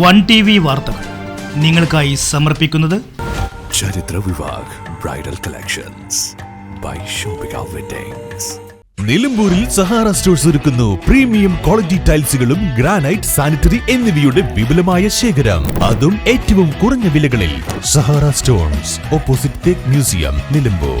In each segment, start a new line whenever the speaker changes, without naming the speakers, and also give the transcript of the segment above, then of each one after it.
One T V വാർത്തകൾ നിങ്ങൾക്കായി സമർപ്പിക്കുന്നത്
ചരിത്ര Vivah bridal collections by Shobika
നിലമ്പൂരിൽ സഹാറ സ്റ്റോഴ്സ് ഒരുക്കുന്നു പ്രീമിയം ക്വാളിറ്റി ടൈൽസുകളും ഗ്രാനൈറ്റ് സാനിറ്ററി എന്നിവയുടെ വിപുലമായ ശേഖരം അതും ഏറ്റവും കുറഞ്ഞ വിലകളിൽ Sahara stones opposite tech museum Nilambur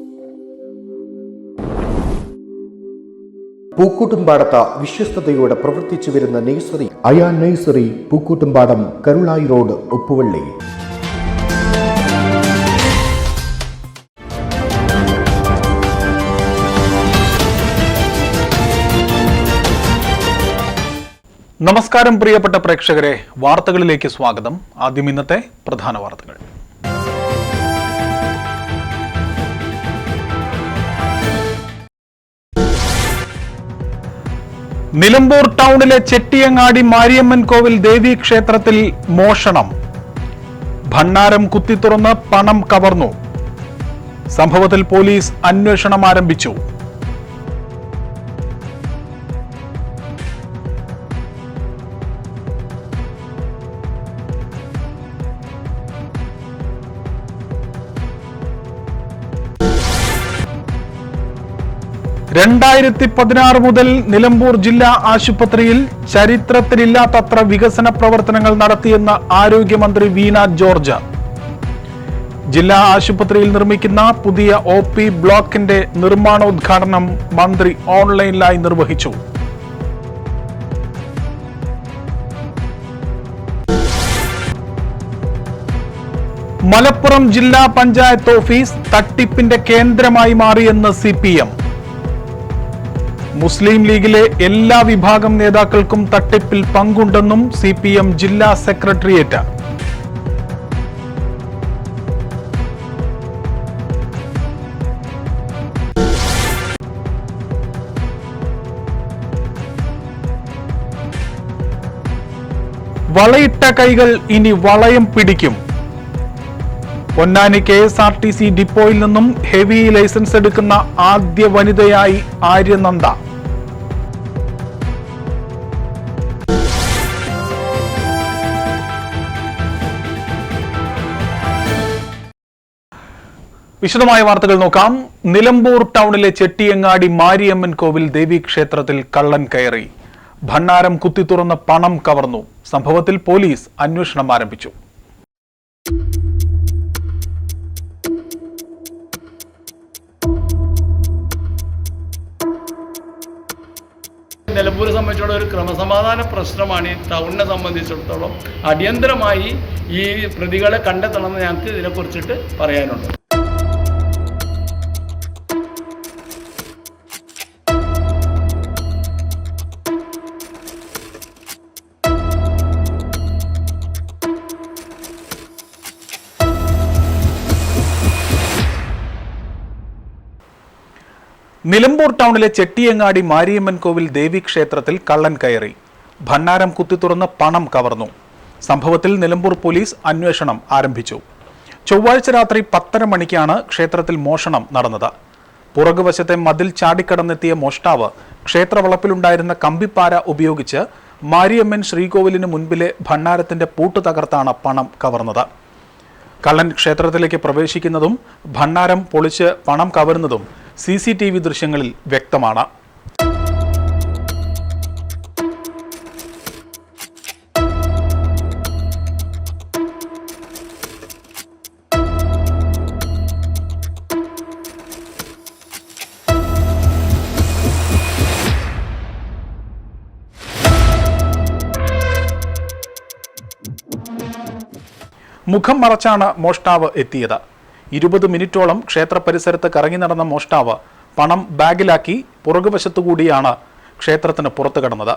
പൂക്കൂട്ടുംപാടത്ത് വിശ്വസ്തയോടെ പ്രവർത്തിച്ചു വരുന്ന nursery Ayan nursery Pookkottumpadam Karulai road Uppuvalli
നമസ്കാരം പ്രിയപ്പെട്ട പ്രേക്ഷകരെ വാർത്തകളിലേക്ക് സ്വാഗതം ആദ്യം ഇന്നത്തെ പ്രധാന വാർത്തകൾ നിലമ്പൂർ ടൗണിലെ ചെട്ടിയങ്ങാടി മാരിയമ്മൻ കോവിൽ ദേവീ ക്ഷേത്രത്തിൽ മോഷണം ഭണ്ണാരം കുത്തിത്തുറന്ന് പണം കവർന്നു സംഭവത്തിൽ പോലീസ് അന്വേഷണം ആരംഭിച്ചു രണ്ടായിരത്തി പതിനാറ് മുതൽ നിലമ്പൂർ ജില്ലാ ആശുപത്രിയിൽ ചരിത്രത്തിലില്ലാത്തത്ര വികസന പ്രവർത്തനങ്ങൾ നടത്തിയെന്ന് ആരോഗ്യമന്ത്രി വീണ ജോർജ് ജില്ലാ ആശുപത്രിയിൽ നിർമ്മിക്കുന്ന പുതിയ ഒ പി ബ്ലോക്കിന്റെ നിർമ്മാണോദ്ഘാടനം മന്ത്രി ഓൺലൈനിലായി നിർവഹിച്ചു മലപ്പുറം ജില്ലാ പഞ്ചായത്ത് ഓഫീസ് തട്ടിപ്പിന്റെ കേന്ദ്രമായി മാറിയെന്ന് സി പി എം മുസ്ലിം ലീഗിലെ എല്ലാ വിഭാഗം നേതാക്കൾക്കും തട്ടിപ്പിൽ പങ്കുണ്ടെന്നും സി പി എം ജില്ലാ സെക്രട്ടേറിയറ്റ് വളയിട്ട കൈകൾ ഇനി വളയം പിടിക്കും Ponnani K S R T C ഡിപ്പോയിൽ നിന്നും ഹെവി ലൈസൻസ് എടുക്കുന്ന ആദ്യ വനിതയായി ആര്യനന്ദ വിശദമായ വാർത്തകൾ നോക്കാം നിലമ്പൂർ ടൗണിലെ ചെട്ടിയങ്ങാടി മാരിയമ്മൻ കോവിൽ ദേവീക്ഷേത്രത്തിൽ കള്ളൻ കയറി ഭണ്ണാരം കുത്തി തുറന്ന് പണം കവർന്നു സംഭവത്തിൽ പോലീസ് അന്വേഷണം ആരംഭിച്ചു
നിലമ്പൂരെ സംബന്ധിച്ചോളം ഒരു ക്രമസമാധാന പ്രശ്നമാണ് ഈ ടൗണിനെ സംബന്ധിച്ചിടത്തോളം അടിയന്തരമായി ഈ പ്രതികളെ കണ്ടെത്തണമെന്ന് ഞങ്ങൾക്ക് ഇതിനെക്കുറിച്ചിട്ട് പറയാനുണ്ട്
നിലമ്പൂർ ടൗണിലെ ചെട്ടിയങ്ങാടി മാരിയമ്മൻ കോവിൽ ദേവീക്ഷേത്രത്തിൽ കള്ളൻ കയറി ഭണ്ണാരം കുത്തിത്തുറന്ന് പണം കവർന്നു സംഭവത്തിൽ നിലമ്പൂർ പോലീസ് അന്വേഷണം ആരംഭിച്ചു ചൊവ്വാഴ്ച രാത്രി പത്തര മണിക്കാണ് ക്ഷേത്രത്തിൽ മോഷണം നടന്നത് പുറകുവശത്തെ മതിൽ ചാടിക്കടന്നെത്തിയ മോഷ്ടാവ് ക്ഷേത്രവളപ്പിലുണ്ടായിരുന്ന കമ്പിപ്പാര ഉപയോഗിച്ച് മാരിയമ്മൻ ശ്രീകോവിലിന് മുൻപിലെ ഭണ്ണാരത്തിന്റെ പൂട്ട് തകർത്താണ് പണം കവർന്നത് കള്ളൻ ക്ഷേത്രത്തിലേക്ക് പ്രവേശിക്കുന്നതും ഭണ്ണാരം പൊളിച്ച് പണം കവരുന്നതും സി സി ടി വി ദൃശ്യങ്ങളിൽ വ്യക്തമാണ് മുഖം മറച്ചാണ് മോഷ്ടാവ് എത്തിയത് ഇരുപത് മിനിറ്റോളം ക്ഷേത്ര പരിസരത്ത് കറങ്ങി നടന്ന മോഷ്ടാവ് പണം ബാഗിലാക്കി പുറകുവശത്തുകൂടിയാണ് ക്ഷേത്രത്തിന് പുറത്തു കടന്നത്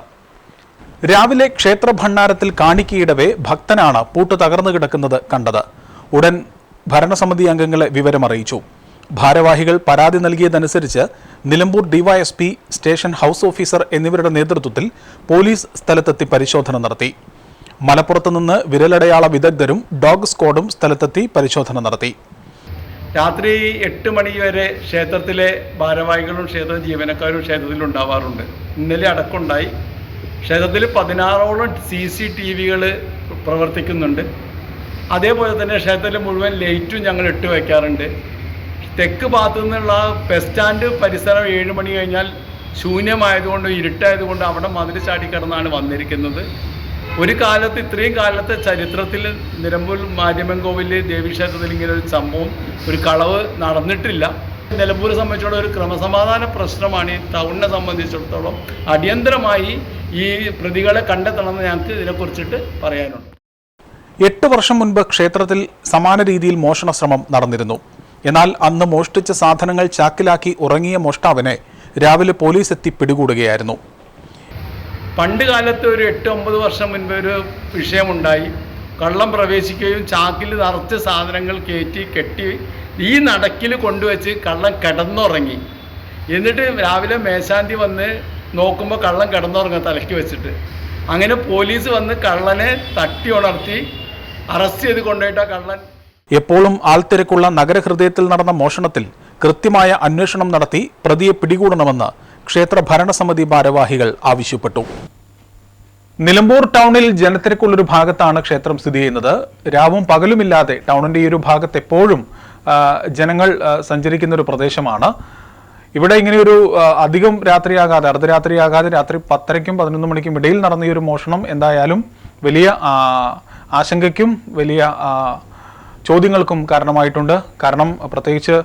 രാവിലെ ക്ഷേത്ര ഭണ്ഡാരത്തിൽ കാണിക്കയിടവേ ഭക്തനാണ് പൂട്ട് തകർന്നു കിടക്കുന്നത് കണ്ടത് ഉടൻ ഭരണസമിതി അംഗങ്ങളെ വിവരമറിയിച്ചു ഭാരവാഹികൾ പരാതി നൽകിയതനുസരിച്ച് Nilambur DYSP station house officer എന്നിവരുടെ നേതൃത്വത്തിൽ പോലീസ് സ്ഥലത്തെത്തി പരിശോധന നടത്തി മലപ്പുറത്തുനിന്ന് വിരലടയാള വിദഗ്ധരും ഡോഗ് സ്ക്വാഡും സ്ഥലത്തെത്തി പരിശോധന നടത്തി
രാത്രി എട്ട് മണി വരെ ക്ഷേത്രത്തിലെ ഭാരവാഹികളും ക്ഷേത്ര ജീവനക്കാരും ക്ഷേത്രത്തിൽ ഉണ്ടാവാറുണ്ട് ഇന്നലെ അടക്കമുണ്ടായി ക്ഷേത്രത്തിൽ പതിനാറോളം സി സി ടി വികൾ പ്രവർത്തിക്കുന്നുണ്ട് അതേപോലെ തന്നെ ക്ഷേത്രത്തിൽ മുഴുവൻ ലൈറ്റും ഞങ്ങൾ ഇട്ട് വയ്ക്കാറുണ്ട് തെക്ക് ഭാഗത്തു നിന്നുള്ള ബസ് സ്റ്റാൻഡ് പരിസരം ഏഴ് മണി കഴിഞ്ഞാൽ ശൂന്യമായതുകൊണ്ട് ഇരുട്ടായതുകൊണ്ട് അവിടെ മതിൽ ചാടിക്കിടന്നാണ് വന്നിരിക്കുന്നത് ഒരു കാലത്ത് ഇത്രയും കാലത്തെ ചരിത്രത്തിൽ നിലമ്പൂർ മാര്യമ്പൻകോവിലെ ദേവീക്ഷേത്രത്തിൽ ഇങ്ങനെ ഒരു സംഭവം ഒരു കളവ് നടന്നിട്ടില്ല നിലമ്പൂർ സംബന്ധിച്ചോളം ഒരു ക്രമസമാധാന പ്രശ്നമാണ് ഈ ടൗണിനെ സംബന്ധിച്ചിടത്തോളം അടിയന്തരമായി ഈ പ്രതികളെ കണ്ടെത്തണമെന്ന് ഞങ്ങൾക്ക് ഇതിനെക്കുറിച്ചിട്ട് പറയാനുണ്ട്
എട്ട് വർഷം മുൻപ് ക്ഷേത്രത്തിൽ സമാന രീതിയിൽ മോഷണ ശ്രമം നടന്നിരുന്നു എന്നാൽ അന്ന് മോഷ്ടിച്ച സാധനങ്ങൾ ചാക്കിലാക്കി ഉറങ്ങിയ മോഷ്ടാവിനെ രാവിലെ പോലീസ് എത്തി പിടികൂടുകയായിരുന്നു
പണ്ട് കാലത്ത് ഒരു എട്ട് ഒമ്പത് വർഷം മുൻപ് ഒരു വിഷയമുണ്ടായി കള്ളം പ്രവേശിക്കുകയും ചാക്കിൽ നിറച്ച് സാധനങ്ങൾ കയറ്റി കെട്ടി ഈ നടക്കിൽ കൊണ്ടുവച്ച് കള്ളം കിടന്നുറങ്ങി എന്നിട്ട് രാവിലെ മേശാന്തി വന്ന് നോക്കുമ്പോൾ കള്ളം കിടന്നുറങ്ങുക തലയ്ക്ക് വെച്ചിട്ട് അങ്ങനെ പോലീസ് വന്ന് കള്ളനെ തട്ടി ഉണർത്തി അറസ്റ്റ് ചെയ്ത് കൊണ്ടുപോയിട്ട് കള്ളൻ
എപ്പോഴും ആൾത്തിരക്കുള്ള നഗരഹൃദയത്തിൽ നടന്ന മോഷണത്തിൽ കൃത്യമായ അന്വേഷണം നടത്തി പ്രതിയെ പിടികൂടണമെന്ന് ക്ഷേത്ര ഭരണസമിതി ഭാരവാഹികൾ ആവശ്യപ്പെട്ടു
നിലമ്പൂർ ടൗണിൽ ജനത്തിരക്കുള്ളൊരു ഭാഗത്താണ് ക്ഷേത്രം സ്ഥിതി ചെയ്യുന്നത് രാവും പകലുമില്ലാതെ ടൗണിന്റെ ഈ ഒരു ഭാഗത്ത് എപ്പോഴും ജനങ്ങൾ സഞ്ചരിക്കുന്ന ഒരു പ്രദേശമാണ് ഇവിടെ ഇങ്ങനെ ഒരു അധികം രാത്രിയാകാതെ അർദ്ധരാത്രിയാകാതെ രാത്രി പത്തരയ്ക്കും പതിനൊന്ന് മണിക്കും ഇടയിൽ നടന്ന ഈ ഒരു മോഷണം എന്തായാലും വലിയ ആശങ്കയ്ക്കും വലിയ ചോദ്യങ്ങൾക്കും കാരണമായിട്ടുണ്ട് കാരണം പ്രത്യേകിച്ച്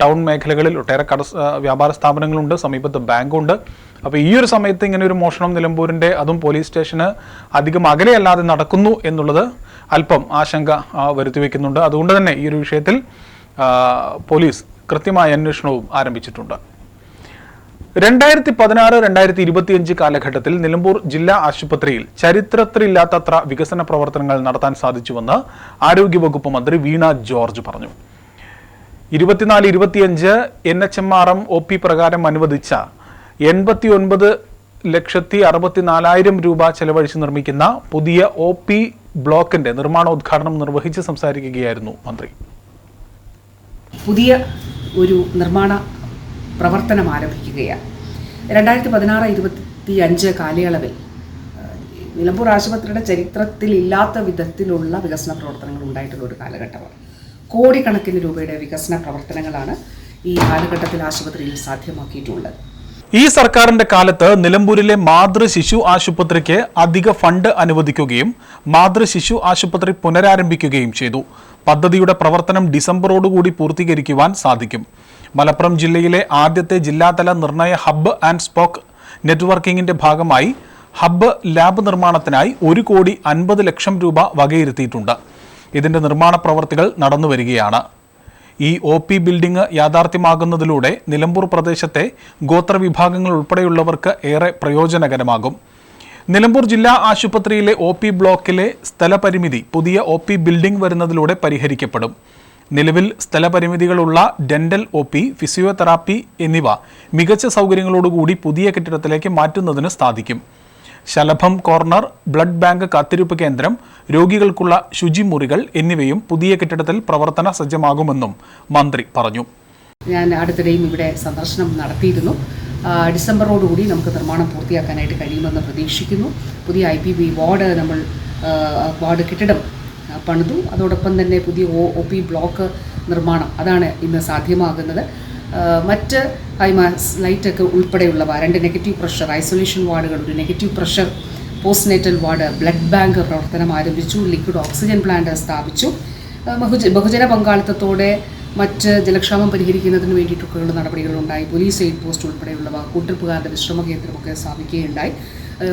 ടൗൺ മേഖലകളിൽ ഒട്ടേറെ കട വ്യാപാര സ്ഥാപനങ്ങളുണ്ട് സമീപത്ത് ബാങ്കുണ്ട് അപ്പോൾ ഈ ഒരു സമയത്ത് ഇങ്ങനെ ഒരു മോഷണം നിലമ്പൂരിൻ്റെ അതും പോലീസ് സ്റ്റേഷന് അധികം അകലെയല്ലാതെ നടക്കുന്നു എന്നുള്ളത് അല്പം ആശങ്ക വരുത്തിവെക്കുന്നുണ്ട് അതുകൊണ്ട് തന്നെ ഈ ഒരു വിഷയത്തിൽ പോലീസ് കൃത്യമായ അന്വേഷണവും ആരംഭിച്ചിട്ടുണ്ട് രണ്ടായിരത്തി പതിനാറ് രണ്ടായിരത്തി ഇരുപത്തിയഞ്ച് കാലഘട്ടത്തിൽ നിലമ്പൂർ ജില്ലാ ആശുപത്രിയിൽ ചരിത്രത്തിലില്ലാത്തത്ര വികസന പ്രവർത്തനങ്ങൾ നടത്താൻ സാധിച്ചുവെന്ന് ആരോഗ്യവകുപ്പ് മന്ത്രി വീണ ജോർജ് പറഞ്ഞു ഇരുപത്തിനാല് ഇരുപത്തിയഞ്ച് N H M R M O P പ്രകാരം അനുവദിച്ച എൺപത്തി ഒൻപത് ലക്ഷത്തി നാലായിരം രൂപ ചെലവഴിച്ച് നിർമ്മിക്കുന്ന പുതിയ ഒ പി ബ്ലോക്കിന്റെ നിർമ്മാണോദ്ഘാടനം നിർവഹിച്ച് സംസാരിക്കുകയായിരുന്നു മന്ത്രി
പുതിയ ഒരു നിർമ്മാണ പ്രവർത്തനം ആരംഭിക്കുകയാണ് രണ്ടായിരത്തി പതിനാറ് ഇരുപത്തി അഞ്ച് കാലയളവിൽ നിലമ്പൂർ ആശുപത്രിയുടെ ചരിത്രത്തിൽ ഇല്ലാത്ത വിധത്തിലുള്ള വികസന പ്രവർത്തനങ്ങൾ ഉണ്ടായിട്ടുള്ള ഒരു കാലഘട്ടമാണ് കോടിക്കണക്കിന് രൂപയുടെ വികസന പ്രവർത്തനങ്ങളാണ് ഈ കാലഘട്ടത്തിൽ ആശുപത്രിയിൽ സാധ്യമാക്കിയിട്ടുള്ളത്
ഈ സർക്കാരിന്റെ കാലത്ത് നിലമ്പൂരിലെ മാതൃ ശിശു ആശുപത്രിക്ക് അധിക ഫണ്ട് അനുവദിക്കുകയും മാതൃ ശിശു ആശുപത്രി പുനരാരംഭിക്കുകയും ചെയ്തു പദ്ധതിയുടെ പ്രവർത്തനം ഡിസംബറോടുകൂടി പൂർത്തീകരിക്കുവാൻ സാധിക്കും മലപ്പുറം ജില്ലയിലെ ആദ്യത്തെ ജില്ലാതല നിർണയ ഹബ്ബ് ആൻഡ് സ്പോക്ക് നെറ്റ്വർക്കിംഗിന്റെ ഭാഗമായി ഹബ്ബ് ലാബ് നിർമ്മാണത്തിനായി ഒരു കോടി അൻപത് ലക്ഷം രൂപ വകയിരുത്തിയിട്ടുണ്ട് ഇതിൻ്റെ നിർമ്മാണ പ്രവർത്തികൾ നടന്നു വരികയാണ് ഈ ഒ പി ബിൽഡിംഗ് യാഥാർത്ഥ്യമാകുന്നതിലൂടെ നിലമ്പൂർ പ്രദേശത്തെ ഗോത്രവിഭാഗങ്ങൾ ഉൾപ്പെടെയുള്ളവർക്ക് ഏറെ പ്രയോജനകരമാകും നിലമ്പൂർ ജില്ലാ ആശുപത്രിയിലെ ഒ പി ബ്ലോക്കിലെ സ്ഥലപരിമിതി പുതിയ ഒ പി ബിൽഡിംഗ് വരുന്നതിലൂടെ പരിഹരിക്കപ്പെടും നിലവിൽ സ്ഥലപരിമിതികളുള്ള ഡെന്റൽ ഒ പി ഫിസിയോതെറാപ്പി എന്നിവ മികച്ച സൗകര്യങ്ങളോടുകൂടി പുതിയ കെട്ടിടത്തിലേക്ക് മാറ്റുന്നതിന് സാധിക്കും ശലഭം കോർണർ ബ്ലഡ് ബാങ്ക് കാത്തിരിപ്പ് കേന്ദ്രം രോഗികൾക്കുള്ള ശുചിമുറികൾ എന്നിവയും പുതിയ കെട്ടിടത്തിൽ പ്രവർത്തന സജ്ജമാകുമെന്നും മന്ത്രി പറഞ്ഞു
ഞാൻ അടുത്തിടെയും ഇവിടെ സന്ദർശനം നടത്തിയിരുന്നു ഡിസംബറോടുകൂടി നമുക്ക് നിർമ്മാണം പൂർത്തിയാക്കാനായിട്ട് കഴിയുമെന്ന് പ്രതീക്ഷിക്കുന്നു പുതിയ ഐ പി ബി വാർഡ് നമ്മൾ വാർഡ് കെട്ടിടം പണിതു അതോടൊപ്പം തന്നെ പുതിയ ഒ പി ബ്ലോക്ക് നിർമ്മാണം അതാണ് ഇന്ന് സാധ്യമാകുന്നത് മറ്റ് ഹൈമാസ് ഒക്കെ ഉൾപ്പെടെയുള്ളവ രണ്ട് നെഗറ്റീവ് പ്രഷർ ഐസൊലേഷൻ വാർഡുകൾ ഒരു negative pressure postnatal ward blood bank പ്രവർത്തനം ആരംഭിച്ചു ലിക്വിഡ് ഓക്സിജൻ പ്ലാന്റ് സ്ഥാപിച്ചു ബഹുജ ബഹുജന പങ്കാളിത്തത്തോടെ മറ്റ് ജലക്ഷാമം പരിഹരിക്കുന്നതിന് വേണ്ടിയിട്ടൊക്കെയുള്ള നടപടികളുണ്ടായി പോലീസ് എയ്ഡ് പോസ്റ്റ് ഉൾപ്പെടെയുള്ളവ കൂട്ടിരിപ്പുകാരുടെ വിശ്രമ കേന്ദ്രമൊക്കെ സ്ഥാപിക്കുകയുണ്ടായി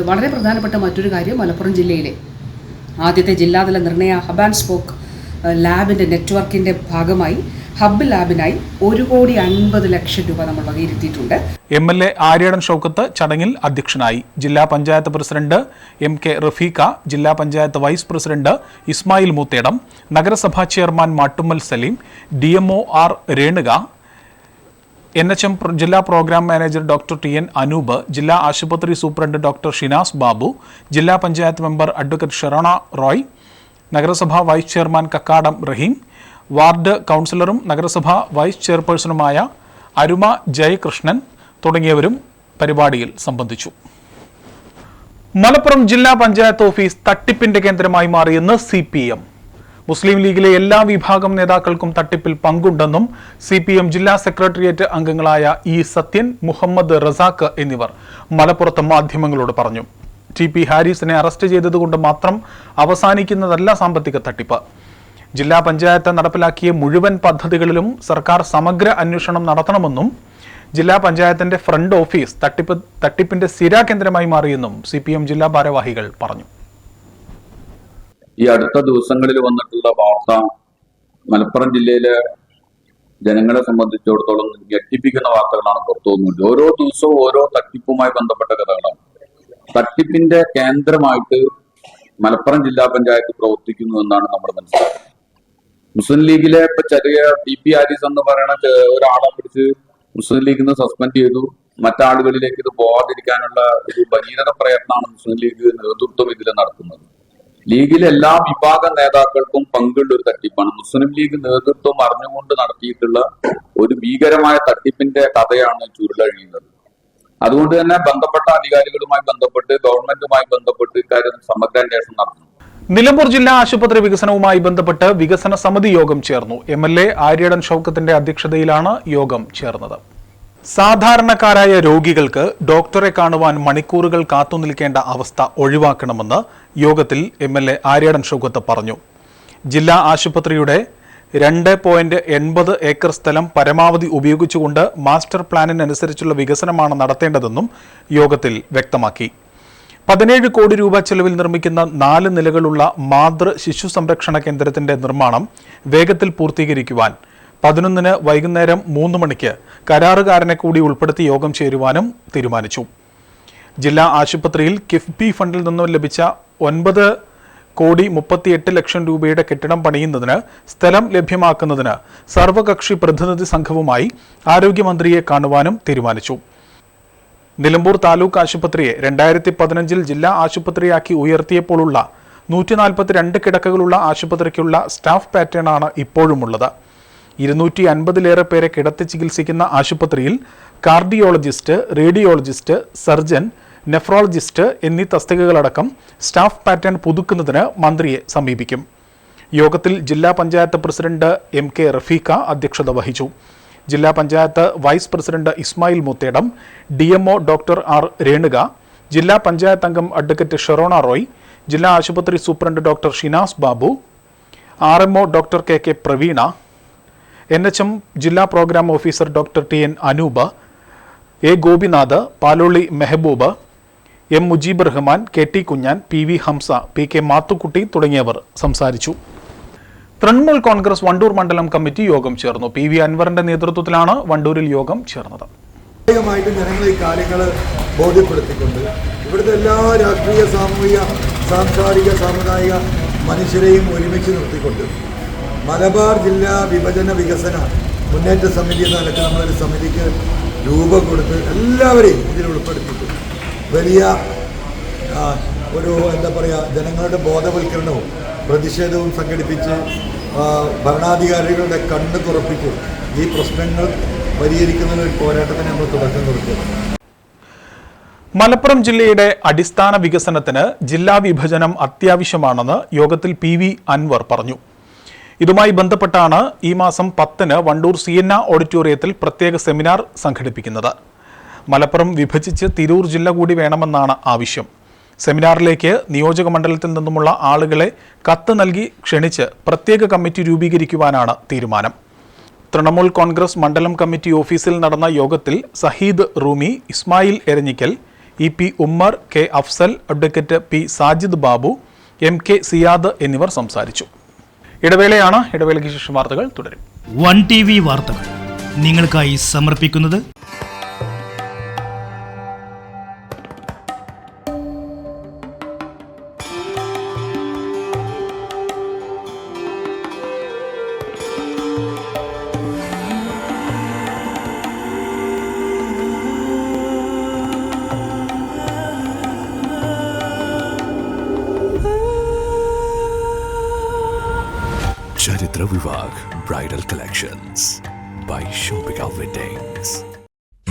വളരെ പ്രധാനപ്പെട്ട മറ്റൊരു കാര്യം മലപ്പുറം ജില്ലയിലെ ആദ്യത്തെ ജില്ലാതല നിർണയ ഹബ് ആൻഡ് സ്പോക്ക് ലാബിൻ്റെ നെറ്റ്വർക്കിൻ്റെ ഭാഗമായി ഹബ്ബ് ലാബിനായി ഒരു കോടി അൻപത് ലക്ഷം രൂപ നമ്മൾ വകയിരുത്തിയിട്ടുണ്ട്
M L A Aryadan Shoukath ചടങ്ങിൽ അധ്യക്ഷനായി ജില്ലാ panchayat president M K Rafiqa ജില്ലാ പഞ്ചായത്ത് വൈസ് പ്രസിഡന്റ് ഇസ്മായിൽ മൂത്തേടം നഗരസഭാ chairman Mattummal Saleem D M O R Renuka N H M ജില്ലാ programme manager doctor T N Anoop ജില്ലാ ആശുപത്രി സൂപ്രണ്ട് ഡോക്ടർ ഷിനാസ് ബാബു ജില്ലാ പഞ്ചായത്ത് മെമ്പർ അഡ്വക്കേറ്റ് ഷെറോണ റോയ് നഗരസഭാ vice chairman Kakkadam Raheem ward കൗൺസിലറും നഗരസഭാ വൈസ് ചെയർപേഴ്സണുമായ അരുമ ജയകൃഷ്ണൻ തുടങ്ങിയവരും പരിപാടിയിൽ സംബന്ധിച്ചു മലപ്പുറം ജില്ലാ പഞ്ചായത്ത് ഓഫീസ് തട്ടിപ്പിന്റെ കേന്ദ്രമായി മാറിയെന്ന് സി പി എം മുസ്ലിം ലീഗിലെ എല്ലാ വിഭാഗം നേതാക്കൾക്കും തട്ടിപ്പിൽ പങ്കുണ്ടെന്നും സി പി എം ജില്ലാ സെക്രട്ടേറിയറ്റ് അംഗങ്ങളായ ഇ സത്യൻ മുഹമ്മദ് റസാഖ് എന്നിവർ മലപ്പുറത്ത് മാധ്യമങ്ങളോട് പറഞ്ഞു ടി പി ഹാരിസിനെ അറസ്റ്റ് ചെയ്തതുകൊണ്ട് മാത്രം അവസാനിക്കുന്നതല്ല സാമ്പത്തിക തട്ടിപ്പ് ജില്ലാ പഞ്ചായത്ത് നടപ്പിലാക്കിയ മുഴുവൻ പദ്ധതികളിലും സർക്കാർ സമഗ്ര അന്വേഷണം നടത്തണമെന്നും ജില്ലാ പഞ്ചായത്തിന്റെ ഫ്രണ്ട് ഓഫീസ് തട്ടിപ്പ് തട്ടിപ്പിന്റെ കേന്ദ്രമായി മാറിയെന്നും സി പി എം ജില്ലാ ഭാരവാഹികൾ പറഞ്ഞു
ഈ അടുത്ത ദിവസങ്ങളിൽ വന്നിട്ടുള്ള വാർത്ത മലപ്പുറം ജില്ലയിലെ ജനങ്ങളെ സംബന്ധിച്ചിടത്തോളം ഞെട്ടിപ്പിക്കുന്ന വാർത്തകളാണ് പുറത്തു വന്നുണ്ട് ഓരോ ദിവസവും ഓരോ തട്ടിപ്പുമായി ബന്ധപ്പെട്ട കഥകളാണ് തട്ടിപ്പിന്റെ കേന്ദ്രമായിട്ട് മലപ്പുറം ജില്ലാ പഞ്ചായത്ത് പ്രവർത്തിക്കുന്നു എന്നാണ് നമ്മൾ മനസ്സിലാക്കുന്നത് മുസ്ലിം ലീഗിലെ ഇപ്പൊ ചെറിയ ഡി പി ആരിസ് എന്ന് പറയുന്ന ഒരാളെ പിടിച്ച് മുസ്ലിം ലീഗിൽ നിന്ന് സസ്പെൻഡ് ചെയ്തു മറ്റാളുകളിലേക്ക് ഇത് പോകാതിരിക്കാനുള്ള ഒരു ഭഗീരഥ പ്രയത്നമാണ് മുസ്ലിം ലീഗ് നേതൃത്വം ഇതിൽ നടത്തുന്നത് ലീഗിലെ എല്ലാ വിഭാഗ നേതാക്കൾക്കും പങ്കുള്ള ഒരു തട്ടിപ്പാണ് മുസ്ലിം ലീഗ് നേതൃത്വം അറിഞ്ഞുകൊണ്ട് നടത്തിയിട്ടുള്ള ഒരു ഭീകരമായ തട്ടിപ്പിന്റെ കഥയാണ് ചുരുളഴിയുന്നത് അതുകൊണ്ട് തന്നെ ബന്ധപ്പെട്ട അധികാരികളുമായി ബന്ധപ്പെട്ട് ഗവൺമെന്റുമായി ബന്ധപ്പെട്ട് ഇക്കാര്യം സമഗ്രാന്വേഷണം നടത്തുന്നു
നിലമ്പൂർ ജില്ലാ ആശുപത്രി വികസനവുമായി ബന്ധപ്പെട്ട് വികസന സമിതി യോഗം ചേർന്നു എം എൽ എ ആര്യടൻ ഷൌക്കത്തിന്റെ അധ്യക്ഷതയിലാണ് യോഗം ചേർന്നത് സാധാരണക്കാരായ രോഗികൾക്ക് ഡോക്ടറെ കാണുവാൻ മണിക്കൂറുകൾ കാത്തുനിൽക്കേണ്ട അവസ്ഥ ഒഴിവാക്കണമെന്ന് യോഗത്തിൽ M L A Aryadan Shoukath പറഞ്ഞു ജില്ലാ ആശുപത്രിയുടെ രണ്ട് പോയിന്റ് എൺപത് ഏക്കർ സ്ഥലം പരമാവധി ഉപയോഗിച്ചുകൊണ്ട് മാസ്റ്റർ പ്ലാനിനനുസരിച്ചുള്ള വികസനമാണ് നടത്തേണ്ടതെന്നും യോഗത്തിൽ വ്യക്തമാക്കി പതിനേഴ് കോടി രൂപ ചെലവിൽ നിർമ്മിക്കുന്ന നാല് നിലകളുള്ള മാതൃ ശിശു സംരക്ഷണ കേന്ദ്രത്തിന്റെ നിർമ്മാണം വേഗത്തിൽ പൂർത്തീകരിക്കുവാൻ പതിനൊന്നിന് വൈകുന്നേരം മൂന്ന് മണിക്ക് കരാറുകാരനെ കൂടി ഉൾപ്പെടുത്തി യോഗം ചേരുവാനും തീരുമാനിച്ചു ജില്ലാ ആശുപത്രിയിൽ കിഫ്ബി ഫണ്ടിൽ നിന്നും ലഭിച്ച ഒൻപത് കോടി മുപ്പത്തിയെട്ട് ലക്ഷം രൂപയുടെ കെട്ടിടം പണിയുന്നതിന് സ്ഥലം ലഭ്യമാക്കുന്നതിന് സർവകക്ഷി പ്രതിനിധി സംഘവുമായി ആരോഗ്യമന്ത്രിയെ കാണുവാനും തീരുമാനിച്ചു നിലമ്പൂർ താലൂക്ക് ആശുപത്രിയെ രണ്ടായിരത്തി പതിനഞ്ചിൽ ജില്ലാ ആശുപത്രിയാക്കി ഉയർത്തിയപ്പോഴുള്ള നൂറ്റി കിടക്കകളുള്ള ആശുപത്രിക്കുള്ള സ്റ്റാഫ് പാറ്റേൺ ആണ് ഇപ്പോഴുമുള്ളത് ഇരുന്നൂറ്റി അൻപതിലേറെ പേരെ കിടത്തി ചികിത്സിക്കുന്ന ആശുപത്രിയിൽ കാർഡിയോളജിസ്റ്റ് റേഡിയോളജിസ്റ്റ് സർജൻ നെഫ്രോളജിസ്റ്റ് എന്നീ തസ്തികകളടക്കം സ്റ്റാഫ് പാറ്റേൺ പുതുക്കുന്നതിന് മന്ത്രിയെ സമീപിക്കും യോഗത്തിൽ ജില്ലാ panchayat president M K Rafeeqa അധ്യക്ഷത വഹിച്ചു ജില്ലാ panchayat vice president Ismail Muthedam D doctor R Renuka ജില്ലാ പഞ്ചായത്ത് അംഗം അഡ്വക്കേറ്റ് ഷെറോണ റോയ് ജില്ലാ ആശുപത്രി superintendent doctor Shinas Babu R M O doctor K K Praveena N H M ജില്ലാ programme officer doctor T N Anoop A Gopinath Paloli Mehaboob M Mujeeb Rahman K T Kunhan P V Hamsa P K Mathukutty തുടങ്ങിയവർ സംസാരിച്ചു തൃണമൂൽ കോൺഗ്രസ് വണ്ടൂർ മണ്ഡലം കമ്മിറ്റി യോഗം ചേർന്നു പി വി അൻവറിന്റെ നേതൃത്വത്തിലാണ് വണ്ടൂരിൽ യോഗം ചേർന്നത്
ഇവിടുത്തെ എല്ലാ രാഷ്ട്രീയ സാമൂഹിക സാംസ്കാരിക സാമുദായിക മനുഷ്യരെയും ഒരുമിച്ച് നിർത്തിക്കൊണ്ട് മലബാർ ജില്ലാ വിഭജന വികസന മുന്നേറ്റ സമിതി എന്ന നിലക്ക് നമ്മളൊരു സമിതിക്ക് രൂപം കൊടുത്ത് എല്ലാവരെയും ഇതിൽ ഉൾപ്പെടുത്തിയിട്ട് വലിയ ഒരു എന്താ പറയുക ജനങ്ങളുടെ ബോധവൽക്കരണവും പ്രതിഷേധവും സംഘടിപ്പിച്ച് ഭരണാധികാരികളുടെ കണ്ണ് തുറപ്പിച്ച് ഈ പ്രശ്നങ്ങൾ പരിഹരിക്കുന്നതിന് ഒരു പോരാട്ടത്തിന് നമ്മൾ തുടക്കം കൊടുക്കും
മലപ്പുറം ജില്ലയുടെ അടിസ്ഥാന വികസനത്തിന് ജില്ലാ വിഭജനം അത്യാവശ്യമാണെന്ന് യോഗത്തിൽ പി വി അൻവർ പറഞ്ഞു ഇതുമായി ബന്ധപ്പെട്ടാണ് ഈ മാസം പത്തിന് വണ്ടൂർ എൻ ഓഡിറ്റോറിയത്തിൽ പ്രത്യേക സെമിനാർ സംഘടിപ്പിക്കുന്നത് മലപ്പുറം വിഭജിച്ച് തിരൂർ ജില്ല കൂടി വേണമെന്നാണ് ആവശ്യം സെമിനാറിലേക്ക് നിയോജക മണ്ഡലത്തിൽ നിന്നുമുള്ള ആളുകളെ കത്ത് നൽകി ക്ഷണിച്ച് പ്രത്യേക കമ്മിറ്റി രൂപീകരിക്കുവാനാണ് തീരുമാനം തൃണമൂൽ കോൺഗ്രസ് മണ്ഡലം കമ്മിറ്റി ഓഫീസിൽ നടന്ന യോഗത്തിൽ Saheed Rumi Ismail Eranhikkal E P Ummer K Afsal advocate P Sajid Babu M K Siyad എന്നിവർ സംസാരിച്ചു ഇടവേളയാണ് ഇടവേളയ്ക്ക് ശേഷം വാർത്തകൾ തുടരും
വൺ ടി വി വാർത്തകൾ നിങ്ങൾക്കായി സമർപ്പിക്കുന്നത്
Chitra Vivag Bridal Collections by Shobika Weddings.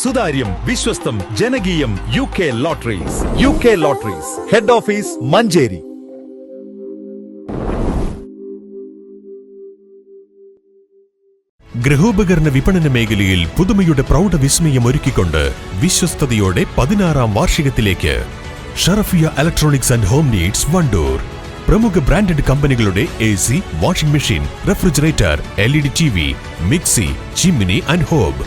സുതാര്യം വിശ്വസ്തം ജനകീയം U K lotteries U K lotteries head office Manjeri
ഗൃഹോപകരണ വിപണന മേഖലയിൽ പുതുമയുടെ പ്രൗഢവിസ്മയം ഒരുക്കിക്കൊണ്ട് വിശ്വസ്തയോടെ പതിനാറാം വാർഷികത്തിലേക്ക് Sharafiya electronics and home needs Wandoor പ്രമുഖ ബ്രാൻഡഡ് കമ്പനികളുടെ A C washing machine refrigerator L E D T V mixie chimney and hob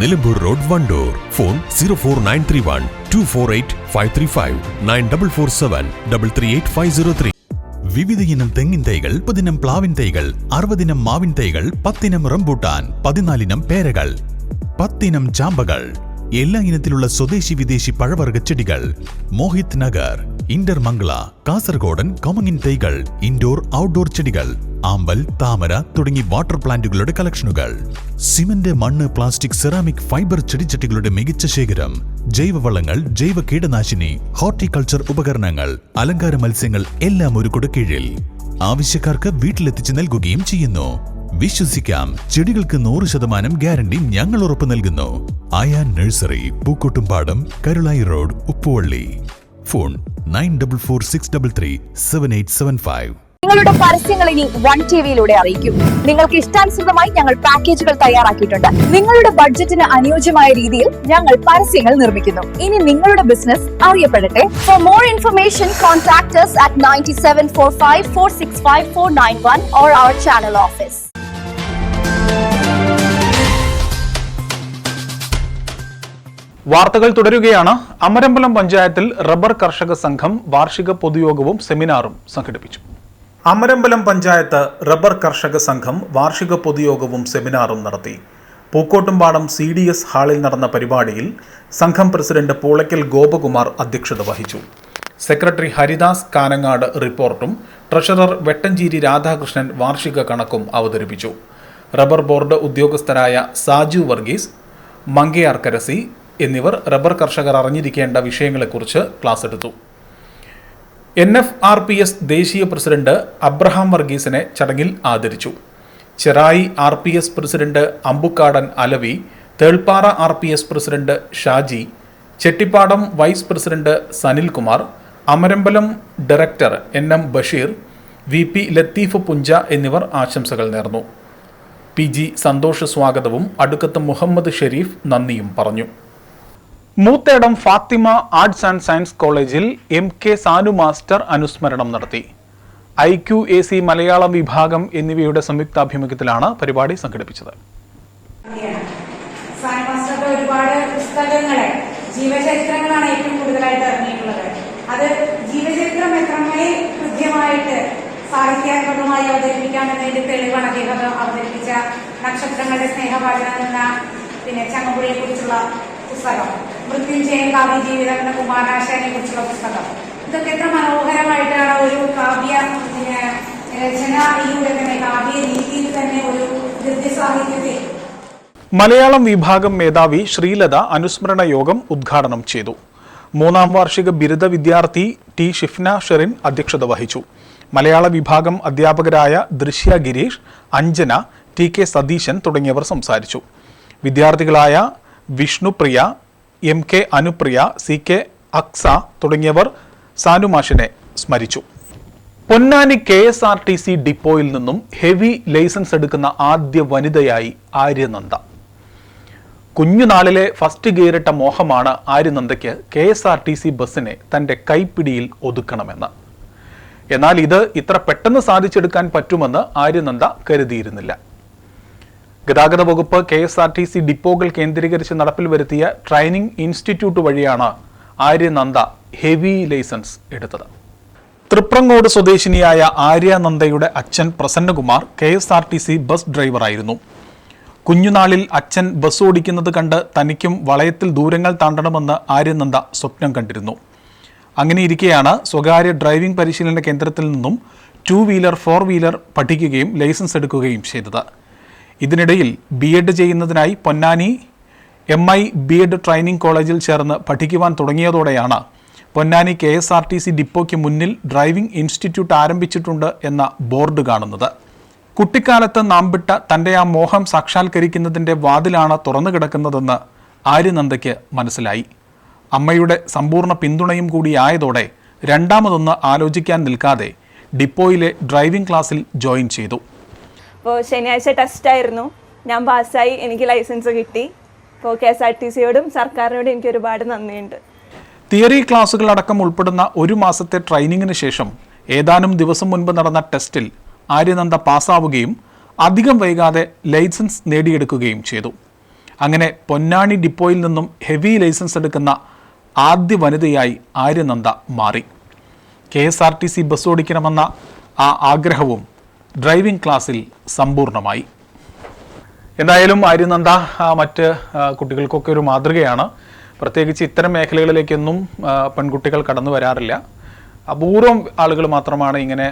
Nilambur road Wandoor phone zero four nine three one two four eight five three five nine double four seven double three eight five zero three വിവിധ ഇനം തെങ്ങിൻ തൈകൾ മുപ്പതിനം പ്ലാവിൻ തൈകൾ അറുപതിനം മാവിൻ തൈകൾ പത്തിനം rambutan പതിനാലിനം പേരകൾ പത്തിനം ചാമ്പകൾ എല്ലാ ഇനത്തിലുള്ള സ്വദേശി വിദേശി പഴവർഗ ചെടികൾ മോഹിത് നഗർ ഇന്റർ മംഗ്ല കാസർഗോഡൻ കോമങ്ങിൻ തൈകൾ ഇൻഡോർ ഔട്ട്ഡോർ ചെടികൾ ആമ്പൽ താമര തുടങ്ങി വാട്ടർ പ്ലാന്റുകളുടെ കളക്ഷനുകൾ സിമന്റ് മണ്ണ് പ്ലാസ്റ്റിക് സെറാമിക് ഫൈബർ ചെടിച്ചട്ടികളുടെ മികച്ച ശേഖരം ജൈവവളങ്ങൾ ജൈവ കീടനാശിനി ഹോർട്ടിക്കൾച്ചർ ഉപകരണങ്ങൾ അലങ്കാര മത്സ്യങ്ങൾ എല്ലാം ഒരു കൊടുക്കീഴിൽ ആവശ്യക്കാർക്ക് വീട്ടിലെത്തിച്ച് നൽകുകയും ചെയ്യുന്നു വിശ്വസിക്കാം ചെടികൾക്ക് നൂറ് ശതമാനം ഗ്യാരണ്ടി ഞങ്ങൾ ഉറപ്പ് നൽകുന്നു Ayan nursery Pookkottumpadam Karulai road Uppuvalli phone nine double four six double three seven eight seven five നിങ്ങളുടെ പരസ്യങ്ങൾ ഇനി വൺ ടി വിയിലൂടെ അറിയിക്കും നിങ്ങൾക്ക് ഇഷ്ടാനുസൃതമായി ഞങ്ങൾ പാക്കേജുകൾ തയ്യാറാക്കിയിട്ടുണ്ട് നിങ്ങളുടെ ബഡ്ജറ്റിന് അനുയോജ്യമായ രീതിയിൽ ഞങ്ങൾ പരസ്യങ്ങൾ നിർമ്മിക്കുന്നു ഇനി നിങ്ങളുടെ ബിസിനസ് അറിയപ്പെടട്ടെ for more information contact us at ninety seven four five four six five four nine one or our channel office വാർത്തകൾ തുടരുകയാണ് അമരമ്പലം പഞ്ചായത്തിൽ റബ്ബർ കർഷക സംഘം വാർഷിക പൊതുയോഗവും സെമിനാറും അമരമ്പലം പഞ്ചായത്ത് റബ്ബർ കർഷക സംഘം വാർഷിക പൊതുയോഗവും സെമിനാറും നടത്തി പൂക്കോട്ടുംപാടം സി ഡി എസ് ഹാളിൽ നടന്ന പരിപാടിയിൽ സംഘം പ്രസിഡന്റ് പൂളയ്ക്കൽ ഗോപകുമാർ അധ്യക്ഷത വഹിച്ചു സെക്രട്ടറി ഹരിദാസ് കാനങ്ങാട് റിപ്പോർട്ടും ട്രഷറർ വെട്ടഞ്ചേരി രാധാകൃഷ്ണൻ വാർഷിക കണക്കും അവതരിപ്പിച്ചു റബ്ബർ ബോർഡ് ഉദ്യോഗസ്ഥരായ സാജു വർഗീസ് മങ്കയാർക്കരസി കരസി എന്നിവർ റബ്ബർ കർഷകർ അറിഞ്ഞിരിക്കേണ്ട വിഷയങ്ങളെക്കുറിച്ച് ക്ലാസ് എടുത്തു N F R P S ദേശീയ പ്രസിഡന്റ് അബ്രഹാം വർഗീസിനെ ചടങ്ങിൽ ആദരിച്ചു Cherai R P S president Ambukkadan Alavi Thelppara R P S president Shaji Chettippadam vice president Sanilkumar Amarambalam director N M Basheer V P Latheef Puncha എന്നിവർ ആശംസകൾ നേർന്നു പി ജി സന്തോഷ സ്വാഗതവും അടുക്കത്ത് മുഹമ്മദ് ഷെരീഫ് നന്ദിയും പറഞ്ഞു Moothedam Fathima arts and science കോളേജിൽ എം കെ സാനു മാസ്റ്റർ അനുസ്മരണം നടത്തി I Q A C Malayalam വിഭാഗം എന്നിവയുടെ സംയുക്താഭിമുഖ്യത്തിലാണ് പരിപാടി സംഘടിപ്പിച്ചത് ഒരുപാട് പുസ്തകങ്ങളെ ജീവചരിത്രങ്ങളാണ് ഏറ്റവും കൂടുതലായിട്ട് ഇറങ്ങിയിട്ടുള്ളത് അത് ജീവചരിത്രം എത്രമായി കൃത്യമായിട്ട് സാഹിത്യാത്മകമായി അവതരിപ്പിക്കാമെന്നതിന്റെ തെളിവാണ് അദ്ദേഹം അവതരിപ്പിച്ച നക്ഷത്രങ്ങളുടെ സ്നേഹപാചനം എന്ന പിന്നെ ചങ്ങമ്പുഴയെ കുറിച്ചുള്ള പുസ്തകം മൃത്യുഞ്ജയൻ കാവ്യ ജീവിതങ്ങളുടെ കുമാരാശാനെ കുറിച്ചുള്ള പുസ്തകം ഇതൊക്കെ എത്ര മനോഹരമായിട്ടാണ് ഒരു കാവ്യ രചന ഈ തന്നെ കാവ്യ രീതിയിൽ തന്നെ ഒരു ഗദ്യസാഹിത്യത്തെ മലയാളം വിഭാഗം മേധാവി ശ്രീലത അനുസ്മരണ യോഗം ഉദ്ഘാടനം ചെയ്തു മൂന്നാം വാർഷിക ബിരുദ വിദ്യാർത്ഥി ടി ഷിഫ്ന ഷെറിൻ അധ്യക്ഷത വഹിച്ചു മലയാള വിഭാഗം അധ്യാപകരായ ദൃശ്യ ഗിരീഷ് അഞ്ജന ടി കെ സതീശൻ തുടങ്ങിയവർ സംസാരിച്ചു വിദ്യാർത്ഥികളായ Vishnupriya M K Anupriya C K Aksa തുടങ്ങിയവർ സാനുമാഷിനെ സ്മരിച്ചു Ponnani K S R T C ഡിപ്പോയിൽ നിന്നും ഹെവി ലൈസൻസ് എടുക്കുന്ന ആദ്യ വനിതയായി ആര്യനന്ദ കുഞ്ഞുനാളിലെ ഫസ്റ്റ് ഗിയറിട്ട മോഹമാണ് ആര്യനന്ദയ്ക്ക് K S R T C ബസ്സിനെ തൻ്റെ കൈപ്പിടിയിൽ ഒതുക്കണമെന്ന് എന്നാൽ ഇത് ഇത്ര പെട്ടെന്ന് സാധിച്ചെടുക്കാൻ പറ്റുമെന്ന് ആര്യനന്ദ കരുതിയിരുന്നില്ല ഗതാഗത വകുപ്പ് K S R T C ഡിപ്പോകൾ കേന്ദ്രീകരിച്ച് നടപ്പിൽ വരുത്തിയ ട്രെയിനിംഗ് ഇൻസ്റ്റിറ്റ്യൂട്ട് വഴിയാണ് ആര്യനന്ദ ഹെവി ലൈസൻസ് എടുത്തത് തൃപ്രങ്ങോട് സ്വദേശിനിയായ ആര്യാനന്ദയുടെ അച്ഛൻ Prasannakumar K S R T C bus ഡ്രൈവറായിരുന്നു കുഞ്ഞുനാളിൽ അച്ഛൻ ബസ് ഓടിക്കുന്നത് കണ്ട് തനിക്കും വളയത്തിൽ ദൂരങ്ങൾ താണ്ടണമെന്ന് ആര്യനന്ദ സ്വപ്നം കണ്ടിരുന്നു അങ്ങനെ സ്വകാര്യ ഡ്രൈവിംഗ് പരിശീലന കേന്ദ്രത്തിൽ നിന്നും ടു വീലർ ഫോർ വീലർ പഠിക്കുകയും ലൈസൻസ് എടുക്കുകയും ചെയ്തത് ഇതിനിടയിൽ ബി എഡ് ചെയ്യുന്നതിനായി Ponnani M I B Ed training കോളേജിൽ ചേർന്ന് പഠിക്കുവാൻ തുടങ്ങിയതോടെയാണ് Ponnani K S R T C ഡിപ്പോയ്ക്ക് മുന്നിൽ ഡ്രൈവിംഗ് ഇൻസ്റ്റിറ്റ്യൂട്ട് ആരംഭിച്ചിട്ടുണ്ട് എന്ന ബോർഡ് കാണുന്നത് കുട്ടിക്കാലത്ത് വിട്ട തൻ്റെ ആ മോഹം സാക്ഷാത്കരിക്കുന്നതിൻ്റെ വാതിലാണ് തുറന്നു കിടക്കുന്നതെന്ന് ആര്യനന്ദയ്ക്ക് മനസ്സിലായി അമ്മയുടെ സമ്പൂർണ്ണ പിന്തുണയും കൂടി ആയതോടെ രണ്ടാമതൊന്ന് ആലോചിക്കാൻ നിൽക്കാതെ ഡിപ്പോയിലെ ഡ്രൈവിംഗ് ക്ലാസ്സിൽ ജോയിൻ ചെയ്തു അപ്പോൾ ശനിയാഴ്ച ടെസ്റ്റ് ആയിരുന്നു ഞാൻ പാസ്സായി എനിക്ക് ലൈസൻസ് കിട്ടി അപ്പോൾ കെ എസ് ആർ ടി സിയോടും സർക്കാരിനോടും എനിക്ക് ഒരുപാട് നന്ദിയുണ്ട് തിയറി ക്ലാസുകൾ അടക്കം ഉൾപ്പെടുന്ന ഒരു മാസത്തെ ട്രെയിനിങ്ങിന് ശേഷം ഏതാനും ദിവസം മുൻപ് നടന്ന ടെസ്റ്റിൽ ആര്യനന്ദ പാസ്സാവുകയും അധികം വൈകാതെ ലൈസൻസ് നേടിയെടുക്കുകയും ചെയ്തു അങ്ങനെ പൊന്നാണി ഡിപ്പോയിൽ നിന്നും ഹെവി ലൈസൻസ് എടുക്കുന്ന ആദ്യ വനിതയായി ആര്യനന്ദ മാറി K S R T C bus ഓടിക്കണമെന്ന ആ ആഗ്രഹവും ഡ്രൈവിംഗ് ക്ലാസ്സിൽ സമ്പൂർണ്ണമായി എന്തായാലും ആര്യനന്ദ മറ്റ് കുട്ടികൾക്കൊക്കെ ഒരു മാതൃകയാണ് പ്രത്യേകിച്ച് ഇത്തരം മേഖലകളിലേക്കൊന്നും പെൺകുട്ടികൾ കടന്നു വരാറില്ല അപൂർവം ആളുകൾ മാത്രമാണ് ഇങ്ങനെ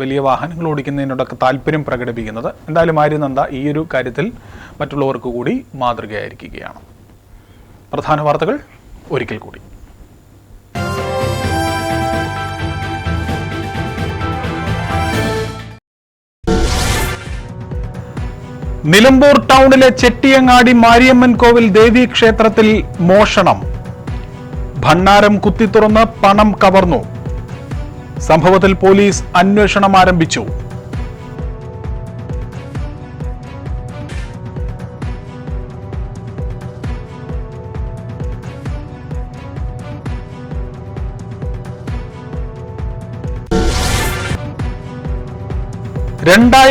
വലിയ വാഹനങ്ങൾ ഓടിക്കുന്നതിനോടൊക്കെ താല്പര്യം പ്രകടിപ്പിക്കുന്നത് എന്തായാലും ആര്യനന്ദ ഈ ഒരു കാര്യത്തിൽ മറ്റുള്ളവർക്ക് കൂടി മാതൃകയായിരിക്കുകയാണ് പ്രധാന വാർത്തകൾ ഒരിക്കൽ കൂടി നിലമ്പൂർ ടൗണിലെ ചെട്ടിയങ്ങാടി മാരിയമ്മൻ കോവിൽ ദേവീ ക്ഷേത്രത്തിൽ മോഷണം ഭണ്ണാരം കുത്തി തുറന്ന് പണം കവർന്നു സംഭവത്തിൽ പോലീസ് അന്വേഷണം ആരംഭിച്ചു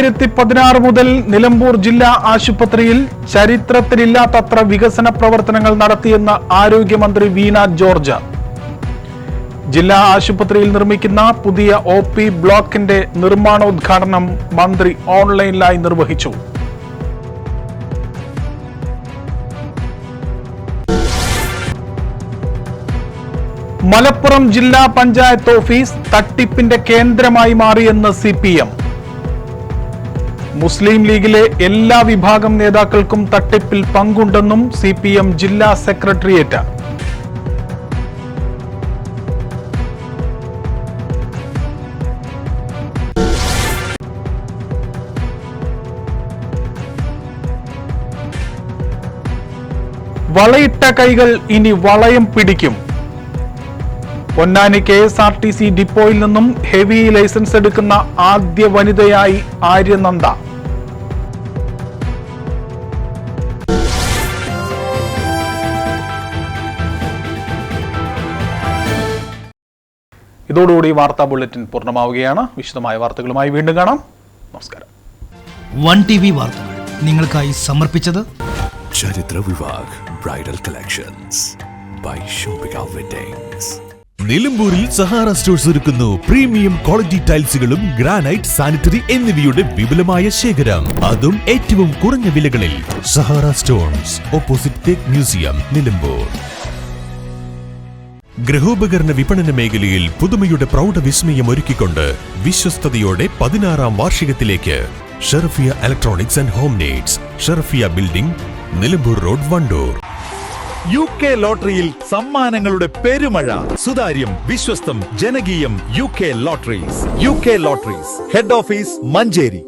രണ്ടായിരത്തി പതിനാറ് മുതൽ നിലമ്പൂർ ജില്ലാ ആശുപത്രിയിൽ ചരിത്രത്തിലില്ലാത്തത്ര വികസന പ്രവർത്തനങ്ങൾ നടത്തിയെന്ന് ആരോഗ്യമന്ത്രി വീണ ജോർജ് ജില്ലാ ആശുപത്രിയിൽ നിർമ്മിക്കുന്ന പുതിയ ഒ പി ബ്ലോക്കിന്റെ നിർമ്മാണോദ്ഘാടനം മന്ത്രി ഓൺലൈനിലായി നിർവഹിച്ചു മലപ്പുറം ജില്ലാ പഞ്ചായത്ത് ഓഫീസ് തട്ടിപ്പിന്റെ കേന്ദ്രമായി മാറിയെന്ന് സി പി എം മുസ്ലിം ലീഗിലെ എല്ലാ വിഭാഗം നേതാക്കൾക്കും തട്ടിപ്പിൽ പങ്കുണ്ടെന്നും സി പി എം ജില്ലാ സെക്രട്ടേറിയറ്റ് വളയിട്ട കൈകൾ ഇനി വളയം പിടിക്കും Ponnani K S R T C ഡിപ്പോയിൽ നിന്നും ഹെവി ലൈസൻസ് എടുക്കുന്ന ആദ്യ വനിതയായി ആര്യനന്ദ ഇതോടുകൂടി വാർത്താ ബുള്ളറ്റിൻ പൂർണ്ണമാവുകയാണ് വിശദമായ വാർത്തകളുമായി വീണ്ടും കാണാം നമസ്കാരം വൺ ടി വി വാർത്തകൾ നിങ്ങൾക്കായി സമർപ്പിച്ചത് ചരിത്ര Vivah bridal collections by Shobika weddings നിലമ്പൂരിൽ സഹാറ സ്റ്റോഴ്സ് ഒരുക്കുന്നു പ്രീമിയം ക്വാളിറ്റി ടൈൽസുകളും ഗ്രാനൈറ്റ് സാനിറ്ററി എന്നിവയുടെ വിപുലമായ ശേഖരം അതും ഏറ്റവും കുറഞ്ഞ വിലകളിൽ Sahara stones opposite tech museum Nilambur ഗൃഹോപകരണ വിപണന മേഖലയിൽ പുതുമയുടെ വിസ്മയം ഒരുക്കിക്കൊണ്ട് വിശ്വസ്തയോടെ പതിനാറാം വാർഷികത്തിലേക്ക് Sherfiya electronics and home needs Sherfiya building Nilambur road Wandoor U K ലോട്ടറിയിൽ സമ്മാനങ്ങളുടെ പെരുമഴ സുതാര്യം വിശ്വസ്തം ജനകീയം U K lotteries U K lotteries head office Manjeri